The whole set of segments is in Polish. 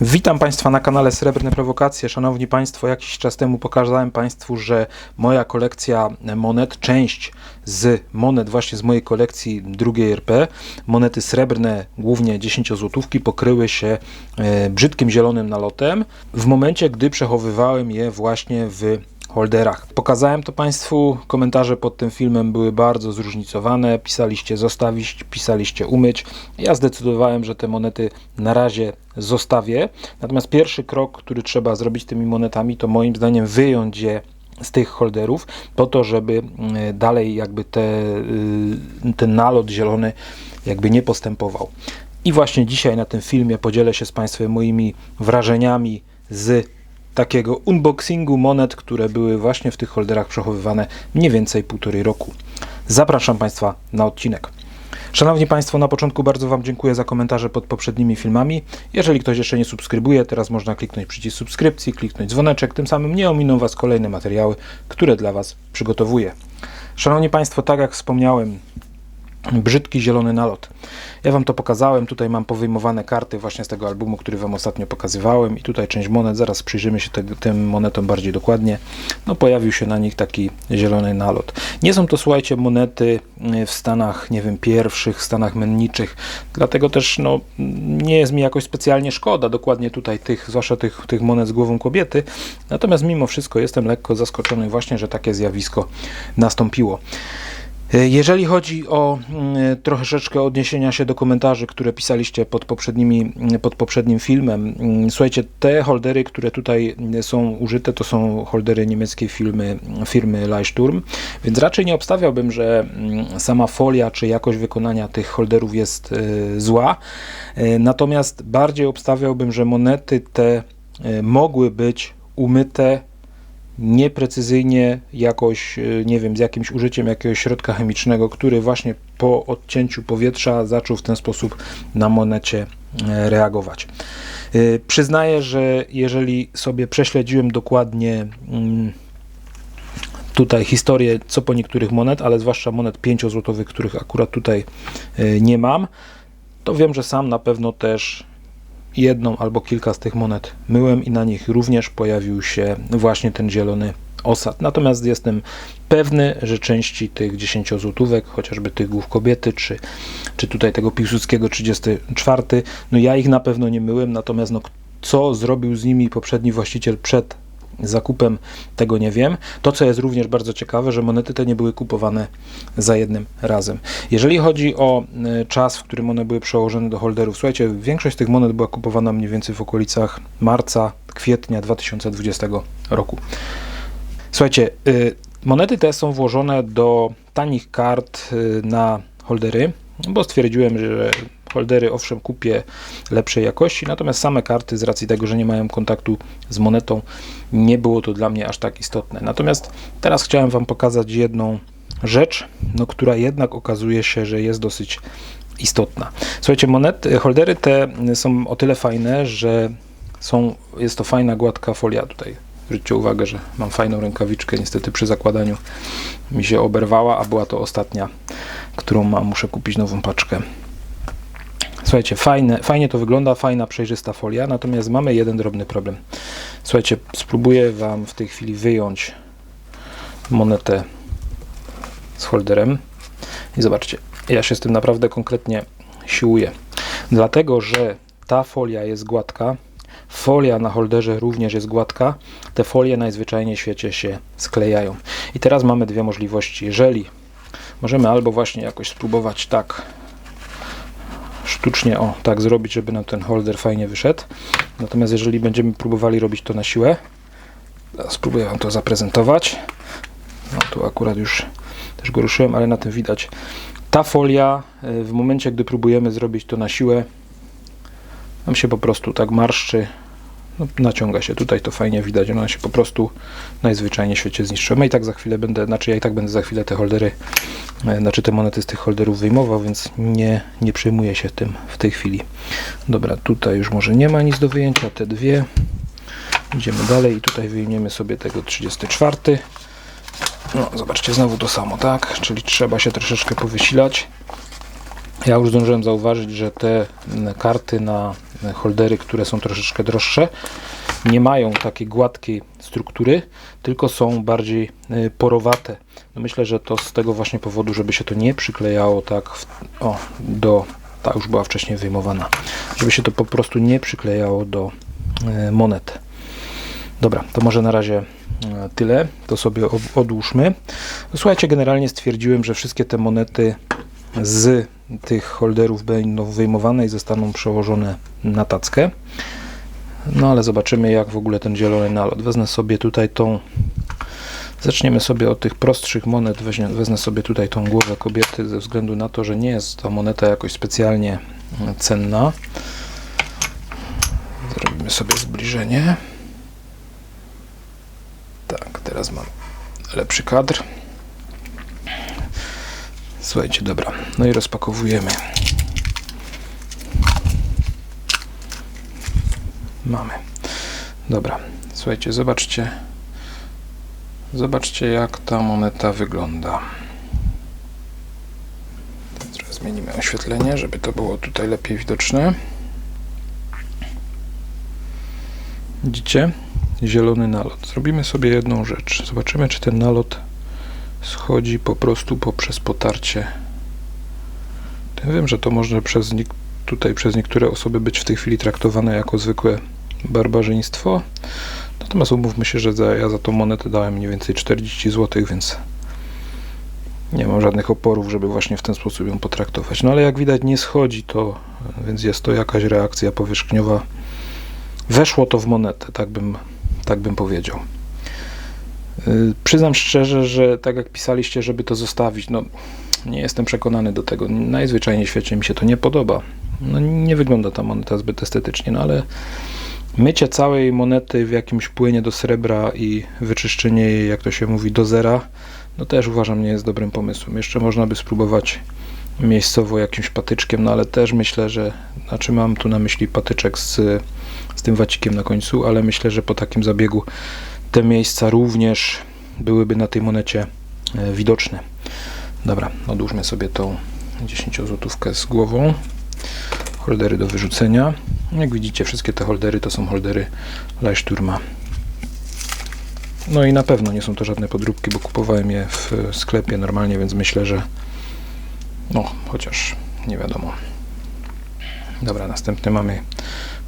Witam Państwa na kanale Srebrne Prowokacje. Szanowni Państwo, jakiś czas temu pokazałem Państwu, że moja kolekcja monet, część z monet właśnie z mojej kolekcji drugiej RP, monety srebrne, głównie 10 złotówki, pokryły się e, brzydkim zielonym nalotem w momencie, gdy przechowywałem je właśnie w holderach. Pokazałem to Państwu, komentarze pod tym filmem były bardzo zróżnicowane, pisaliście zostawić, pisaliście umyć. Ja zdecydowałem, że te monety na razie zostawię. Natomiast pierwszy krok, który trzeba zrobić tymi monetami, to moim zdaniem wyjąć je z tych holderów, po to, żeby mm, dalej jakby te, y, ten nalot zielony jakby nie postępował. I właśnie dzisiaj na tym filmie podzielę się z Państwem moimi wrażeniami z takiego unboxingu monet, które były właśnie w tych holderach przechowywane mniej więcej półtorej roku. Zapraszam Państwa na odcinek. Szanowni Państwo, na początku bardzo Wam dziękuję za komentarze pod poprzednimi filmami. Jeżeli ktoś jeszcze nie subskrybuje, teraz można kliknąć przycisk subskrypcji, kliknąć dzwoneczek, tym samym nie ominą Was kolejne materiały, które dla Was przygotowuję. Szanowni Państwo, tak jak wspomniałem, brzydki zielony nalot. Ja Wam to pokazałem, tutaj mam powyjmowane karty właśnie z tego albumu, który Wam ostatnio pokazywałem i tutaj część monet, zaraz przyjrzymy się te, tym monetom bardziej dokładnie. No pojawił się na nich taki zielony nalot. Nie są to, słuchajcie, monety y, w stanach, nie wiem, pierwszych, stanach menniczych, dlatego też no, nie jest mi jakoś specjalnie szkoda dokładnie tutaj tych, zwłaszcza tych, tych monet z głową kobiety, natomiast mimo wszystko jestem lekko zaskoczony właśnie, że takie zjawisko nastąpiło. Jeżeli chodzi o mm, troszeczkę odniesienia się do komentarzy, które pisaliście pod, poprzednimi, pod poprzednim filmem, mm, słuchajcie, te holdery, które tutaj są użyte, to są holdery niemieckiej firmy, firmy Leichturm, więc raczej nie obstawiałbym, że mm, sama folia czy jakość wykonania tych holderów jest e, zła, e, natomiast bardziej obstawiałbym, że monety te mogły być umyte nieprecyzyjnie jakoś, e, nie wiem, z jakimś użyciem jakiegoś środka chemicznego, który właśnie po odcięciu powietrza zaczął w ten sposób na monecie e, reagować. E, przyznaję, że jeżeli sobie prześledziłem dokładnie mm, tutaj historię co po niektórych monet, ale zwłaszcza monet 5-złotowych, których akurat tutaj nie mam, to wiem, że sam na pewno też jedną albo kilka z tych monet myłem i na nich również pojawił się właśnie ten zielony osad. Natomiast jestem pewny, że części tych 10 złotówek, chociażby tych głów kobiety, czy, czy tutaj tego Piłsudskiego 34, no ja ich na pewno nie myłem, natomiast no, co zrobił z nimi poprzedni właściciel przed zakupem, tego nie wiem. To, co jest również bardzo ciekawe, że monety te nie były kupowane za jednym razem. Jeżeli chodzi o e, czas, w którym one były przełożone do holderów, słuchajcie, większość tych monet była kupowana mniej więcej w okolicach marca, kwietnia 2020 roku. Słuchajcie, e, monety te są włożone do tanich kart e, na holdery, bo stwierdziłem, że Holdery owszem kupię lepszej jakości, natomiast same karty z racji tego, że nie mają kontaktu z monetą, nie było to dla mnie aż tak istotne. Natomiast teraz chciałem Wam pokazać jedną rzecz, no, która jednak okazuje się, że jest dosyć istotna. Słuchajcie, monety, holdery te są o tyle fajne, że są, jest to fajna, gładka folia tutaj. Zwróćcie uwagę, że mam fajną rękawiczkę, niestety przy zakładaniu mi się oberwała, a była to ostatnia, którą mam, muszę kupić nową paczkę. Słuchajcie, fajne, fajnie to wygląda, fajna, przejrzysta folia, natomiast mamy jeden drobny problem. Słuchajcie, spróbuję Wam w tej chwili wyjąć monetę z holderem i zobaczcie, ja się z tym naprawdę konkretnie siłuję. Dlatego, że ta folia jest gładka, folia na holderze również jest gładka, te folie najzwyczajniej w świecie się sklejają. I teraz mamy dwie możliwości. Jeżeli możemy albo właśnie jakoś spróbować tak sztucznie o tak zrobić, żeby nam ten holder fajnie wyszedł. Natomiast jeżeli będziemy próbowali robić to na siłę, spróbuję Wam to zaprezentować. No tu akurat już też go ruszyłem, ale na tym widać. Ta folia e, w momencie, gdy próbujemy zrobić to na siłę, nam się po prostu tak marszczy no, naciąga się. Tutaj to fajnie widać, ona się po prostu najzwyczajniej w świecie zniszczyła. No i tak za chwilę będę, znaczy ja i tak będę za chwilę te holdery, znaczy te monety z tych holderów wyjmował, więc nie, nie przejmuję się tym w tej chwili. Dobra, tutaj już może nie ma nic do wyjęcia, te dwie. Idziemy dalej i tutaj wyjmiemy sobie tego 34. No, zobaczcie, znowu to samo, tak? Czyli trzeba się troszeczkę powysilać. Ja już zdążyłem zauważyć, że te karty na e, holdery, które są troszeczkę droższe. Nie mają takiej gładkiej struktury, tylko są bardziej e, porowate. No myślę, że to z tego właśnie powodu, żeby się to nie przyklejało tak w, o, do ta już była wcześniej wyjmowana, żeby się to po prostu nie przyklejało do e, monet. Dobra, to może na razie e, tyle. To sobie od- odłóżmy. Słuchajcie, generalnie stwierdziłem, że wszystkie te monety z tych holderów będą wyjmowane i zostaną przełożone na tackę. No ale zobaczymy, jak w ogóle ten zielony nalot. Wezmę sobie tutaj tą. Zaczniemy sobie od tych prostszych monet. Weźmie, wezmę sobie tutaj tą głowę kobiety, ze względu na to, że nie jest ta moneta jakoś specjalnie cenna. Zrobimy sobie zbliżenie. Tak, teraz mam lepszy kadr. Słuchajcie, dobra. No i rozpakowujemy. Mamy. Dobra. Słuchajcie, zobaczcie. Zobaczcie, jak ta moneta wygląda. Teraz zmienimy oświetlenie, żeby to było tutaj lepiej widoczne. Widzicie? Zielony nalot. Zrobimy sobie jedną rzecz. Zobaczymy, czy ten nalot schodzi po prostu poprzez potarcie. Ja wiem, że to może przez tutaj przez niektóre osoby być w tej chwili traktowane jako zwykłe barbarzyństwo. Natomiast umówmy się, że za, ja za tą monetę dałem mniej więcej 40 zł, więc nie mam żadnych oporów, żeby właśnie w ten sposób ją potraktować. No ale jak widać nie schodzi to, więc jest to jakaś reakcja powierzchniowa. Weszło to w monetę, tak bym, tak bym powiedział. Yy, Przyznam szczerze, że tak jak pisaliście, żeby to zostawić, no nie jestem przekonany do tego. Najzwyczajniej w świecie mi się to nie podoba. No, nie wygląda ta moneta zbyt estetycznie, no ale mycie całej monety w jakimś płynie do srebra i wyczyszczenie jej, jak to się mówi, do zera, no też uważam nie jest dobrym pomysłem. Jeszcze można by spróbować miejscowo jakimś patyczkiem, no ale też myślę, że, znaczy mam tu na myśli patyczek z, z tym wacikiem na końcu, ale myślę, że po takim zabiegu te miejsca również byłyby na tej monecie e, widoczne. Dobra, odłóżmy sobie tą 10 złotówkę z głową. Holdery do wyrzucenia. Jak widzicie, wszystkie te holdery to są holdery Leichturma. No i na pewno nie są to żadne podróbki, bo kupowałem je w sklepie normalnie, więc myślę, że no, chociaż nie wiadomo. Dobra, następny mamy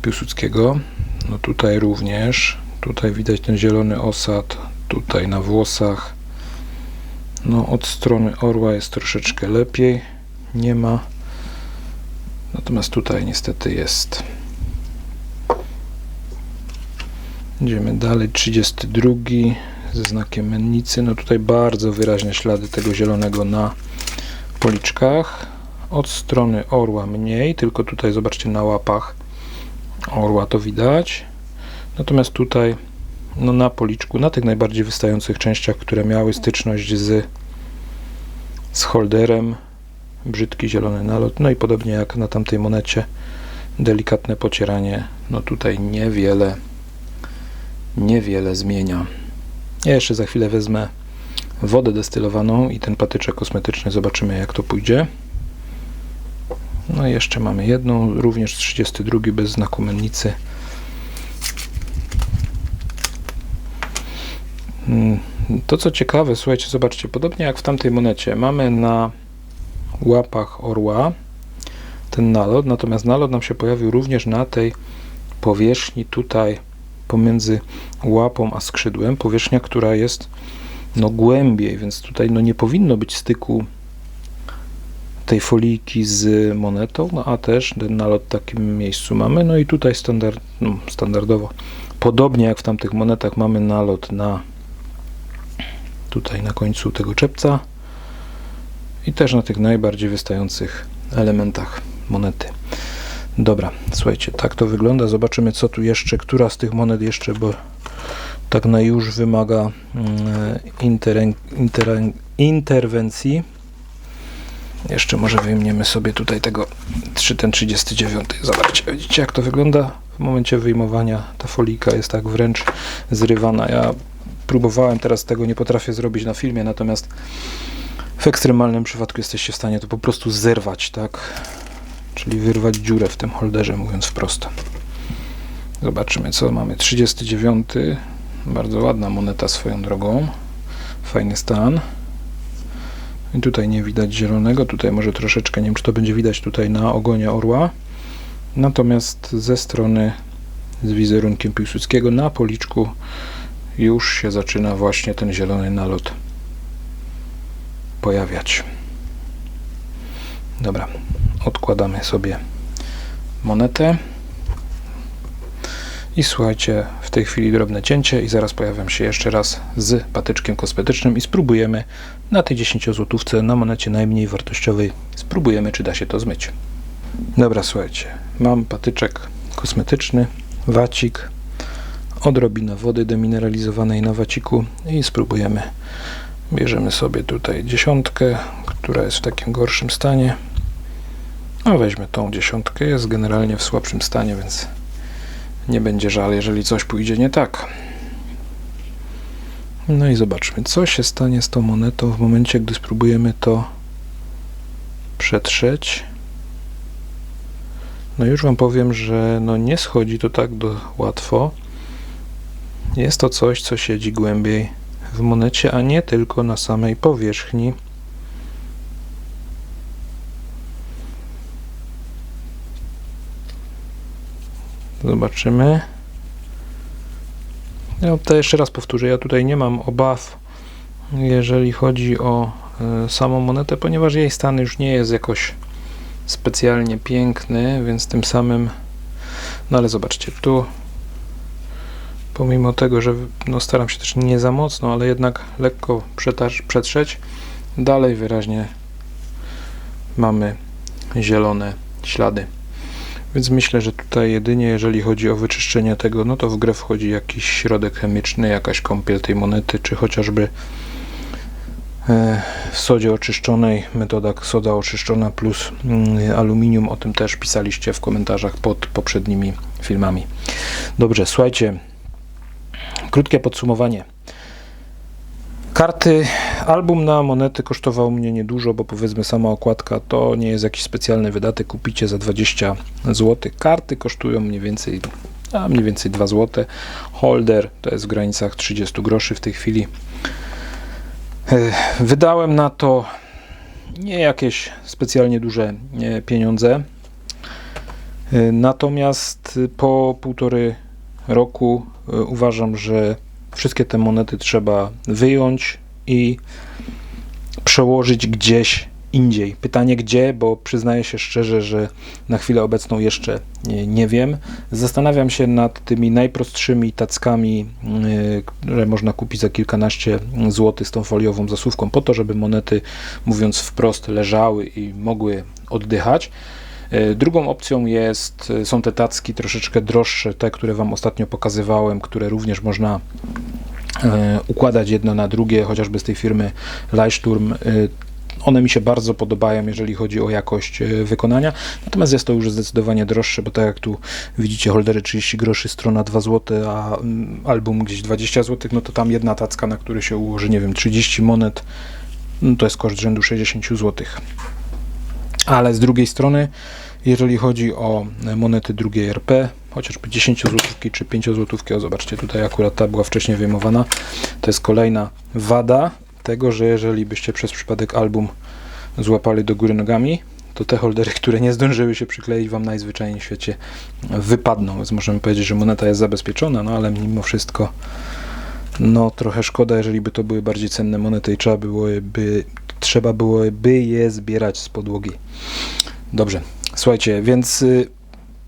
Piłsudskiego. No tutaj również. Tutaj widać ten zielony osad. Tutaj na włosach. No od strony orła jest troszeczkę lepiej. Nie ma. Natomiast tutaj niestety jest. Idziemy dalej. 32 ze znakiem mennicy. No tutaj bardzo wyraźne ślady tego zielonego na policzkach. Od strony orła mniej, tylko tutaj zobaczcie na łapach orła to widać. Natomiast tutaj no na policzku, na tych najbardziej wystających częściach, które miały styczność z, z holderem, brzydki zielony nalot, no i podobnie jak na tamtej monecie, delikatne pocieranie, no tutaj niewiele, niewiele zmienia. Ja jeszcze za chwilę wezmę wodę destylowaną i ten patyczek kosmetyczny, zobaczymy jak to pójdzie. No i jeszcze mamy jedną, również 32 bez znaku mennicy. Mm, To co ciekawe, słuchajcie, zobaczcie, podobnie jak w tamtej monecie, mamy na łapach orła ten nalot, natomiast nalot nam się pojawił również na tej powierzchni tutaj pomiędzy łapą a skrzydłem, powierzchnia, która jest no głębiej, więc tutaj no nie powinno być styku tej folijki z monetą, no a też ten nalot w takim miejscu mamy, no i tutaj standard, no, standardowo, podobnie jak w tamtych monetach mamy nalot na tutaj na końcu tego czepca i też na tych najbardziej wystających elementach monety. Dobra, słuchajcie, tak to wygląda. Zobaczymy, co tu jeszcze, która z tych monet jeszcze, bo tak na już wymaga mm, interwencji. Jeszcze może wyjmiemy sobie tutaj tego 3, ten 39. Zobaczcie, widzicie jak to wygląda w momencie wyjmowania. Ta folika jest tak wręcz zrywana. Ja próbowałem teraz tego, nie potrafię zrobić na filmie, natomiast w ekstremalnym przypadku jesteście w stanie to po prostu zerwać, tak? Czy czyli wyrwać dziurę w tym holderze, mówiąc wprost. Zobaczymy, co mamy. 39. Bardzo ładna moneta swoją drogą. Fajny stan. I tutaj nie widać zielonego. Tutaj może troszeczkę, nie wiem, czy to będzie widać tutaj na ogonie orła. Natomiast ze strony z wizerunkiem Piłsudskiego na policzku już się zaczyna właśnie ten zielony nalot pojawiać. Dobra, odkładamy sobie monetę. I słuchajcie, w tej chwili drobne cięcie i zaraz pojawiam się jeszcze raz z patyczkiem kosmetycznym i spróbujemy na tej 10 złotówce na monecie najmniej wartościowej spróbujemy czy da się to zmyć. Dobra, słuchajcie, mam patyczek kosmetyczny, wacik, odrobina wody demineralizowanej na waciku i spróbujemy. Bierzemy sobie tutaj dziesiątkę, która jest w takim gorszym stanie. A weźmy tą dziesiątkę, jest generalnie w słabszym stanie, więc nie będzie żal, jeżeli coś pójdzie nie tak. No i zobaczmy, co się stanie z tą monetą w momencie, gdy spróbujemy to przetrzeć. No już Wam powiem, że no nie schodzi to tak do łatwo. Jest to coś, co siedzi głębiej w monecie, a nie tylko na samej powierzchni. Zobaczymy. Ja to jeszcze raz powtórzę, ja tutaj nie mam obaw, jeżeli chodzi o y, samą monetę, ponieważ jej stan już nie jest jakoś specjalnie piękny, więc tym samym, no ale zobaczcie, tu pomimo tego, że no, staram się też nie za mocno, ale jednak lekko przetrzeć, dalej wyraźnie mamy zielone ślady. Więc myślę, że tutaj jedynie jeżeli chodzi o wyczyszczenie tego, no to w grę wchodzi jakiś środek chemiczny, jakaś kąpiel tej monety, czy chociażby e, w sodzie oczyszczonej, metoda soda oczyszczona plus mm, aluminium, o tym też pisaliście w komentarzach pod poprzednimi filmami. Dobrze, słuchajcie, krótkie podsumowanie. Karty, album na monety kosztował mnie niedużo, bo powiedzmy sama okładka to nie jest jakiś specjalny wydatek, kupicie za 20 zł. Karty kosztują mniej więcej, a mniej więcej 2 zł. Holder to jest w granicach 30 groszy w tej chwili. Wydałem na to nie jakieś specjalnie duże pieniądze. Natomiast po półtory roku e, uważam, że Wszystkie te monety trzeba wyjąć i przełożyć gdzieś indziej. Pytanie gdzie, bo przyznaję się szczerze, że na chwilę obecną jeszcze nie, nie wiem. Zastanawiam się nad tymi najprostszymi tackami, yy, które można kupić za kilkanaście złotych z tą foliową zasuwką, po to, żeby monety, mówiąc wprost, leżały i mogły oddychać. E, drugą opcją jest, e, są te tacki troszeczkę droższe, te, które Wam ostatnio pokazywałem, które również można układać jedno na drugie, chociażby z tej firmy Leichturm. One mi się bardzo podobają, jeżeli chodzi o jakość wykonania. Natomiast jest to już zdecydowanie droższe, bo tak jak tu widzicie, holdery 30 groszy, strona 2 zł, a mm, album gdzieś 20 zł, no to tam jedna tacka, na który się ułoży, nie wiem, 30 monet, no to jest koszt rzędu 60 zł. Ale z drugiej strony, jeżeli chodzi o monety drugiej RP, chociażby 10 złotówki czy 5 złotówki, o zobaczcie, tutaj akurat ta była wcześniej wyjmowana, to jest kolejna wada tego, że jeżeli byście przez przypadek album złapali do góry nogami, to te holdery, które nie zdążyły się przykleić wam najzwyczajniej w świecie wypadną, więc możemy powiedzieć, że moneta jest zabezpieczona, no ale mimo wszystko no trochę szkoda, jeżeli by to były bardziej cenne monety i trzeba byłoby trzeba byłoby je zbierać z podłogi. Dobrze, słuchajcie, więc y,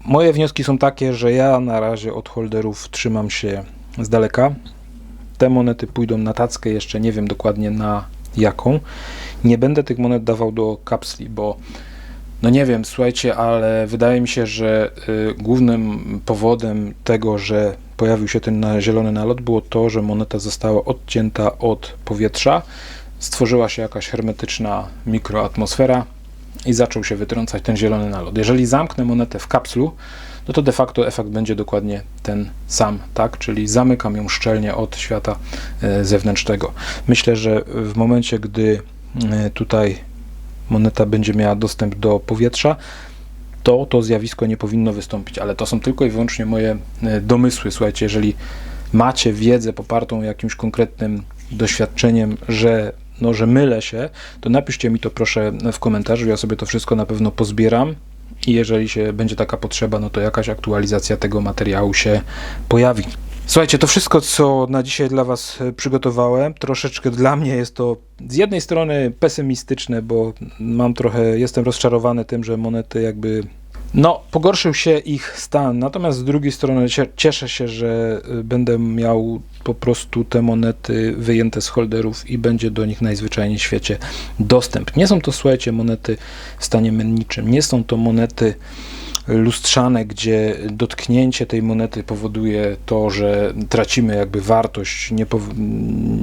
moje wnioski są takie, że ja na razie od holderów trzymam się z daleka. Te monety pójdą na tackę, jeszcze nie wiem dokładnie na jaką. Nie będę tych monet dawał do kapsli, bo no nie wiem, słuchajcie, ale wydaje mi się, że y, głównym powodem tego, że pojawił się ten zielony nalot, było to, że moneta została odcięta od powietrza stworzyła się jakaś hermetyczna mikroatmosfera i zaczął się wytrącać ten zielony nalot. Jeżeli zamknę monetę w kapslu, no to de facto efekt będzie dokładnie ten sam, tak? Czyli zamykam ją szczelnie od świata e, zewnętrznego. Myślę, że w momencie, gdy e, tutaj moneta będzie miała dostęp do powietrza, to to zjawisko nie powinno wystąpić, ale to są tylko i wyłącznie moje e, domysły. Słuchajcie, jeżeli macie wiedzę popartą jakimś konkretnym doświadczeniem, że, no, że mylę się, to napiszcie mi to proszę w komentarzu. Ja sobie to wszystko na pewno pozbieram i jeżeli się będzie taka potrzeba, no to jakaś aktualizacja tego materiału się pojawi. Słuchajcie, to wszystko, co na dzisiaj dla Was e, przygotowałem. Troszeczkę dla mnie jest to z jednej strony pesymistyczne, bo mam trochę, jestem rozczarowany tym, że monety jakby. No, pogorszył się ich stan, natomiast z drugiej strony cie- cieszę się, że y, będę miał po prostu te monety wyjęte z holderów i będzie do nich najzwyczajniej w świecie dostęp. Nie są to, słuchajcie, monety w stanie menniczym, nie są to monety lustrzane, gdzie dotknięcie tej monety powoduje to, że tracimy jakby wartość. Nie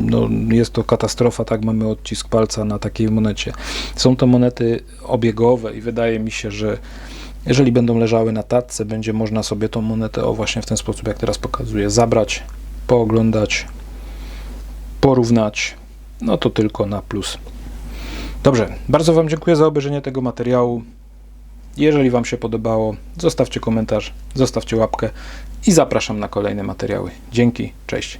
no, jest to katastrofa, tak mamy odcisk palca na takiej monecie. Są to monety obiegowe i wydaje mi się, że jeżeli będą leżały na tatce, będzie można sobie tą monetę o właśnie w ten sposób, jak teraz pokazuję, zabrać, pooglądać, porównać. No to tylko na plus. Dobrze, bardzo Wam dziękuję za obejrzenie tego materiału. Jeżeli Wam się podobało, zostawcie komentarz, zostawcie łapkę i zapraszam na kolejne materiały. Dzięki, cześć.